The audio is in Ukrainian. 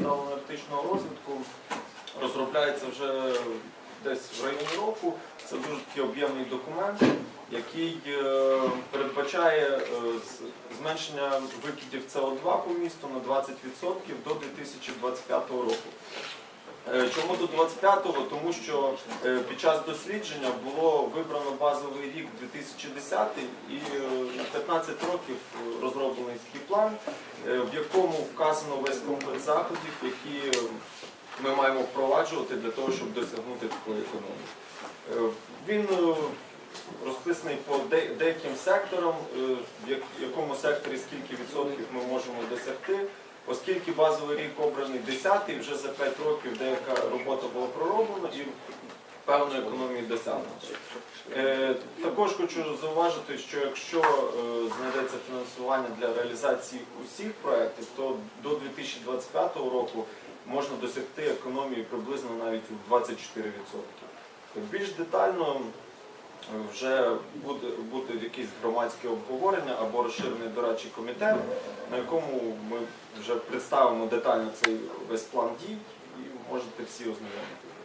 сталоенергетичного розвитку розробляється вже десь в районі року. Це дуже такий об'ємний документ, який е, передбачає е, зменшення викидів СО2 по місту на 20% до 2025 року. Чому до 25-го? Тому що е, під час дослідження було вибрано базовий рік 2010 і е, на 15 років розроблений такий план, е, в якому вказано весь комплекс заходів, які ми маємо впроваджувати для того, щоб досягнути такої економії. Е, Він розписаний по деяким секторам, в якому секторі скільки відсотків ми можемо досягти. Оскільки базовий рік обраний 10-й, вже за 5 років деяка робота була пророблена і певної економії досягнуто. Е, Також хочу зауважити, що якщо е, знайдеться фінансування для реалізації усіх проєктів, то до 2025 року можна досягти економії приблизно навіть у 24%. Більш детально е, вже буде, буде якесь громадське обговорення або розширений дорадчий комітет, на якому ми вже представимо детально цей весь план дій і можете всі Дякую.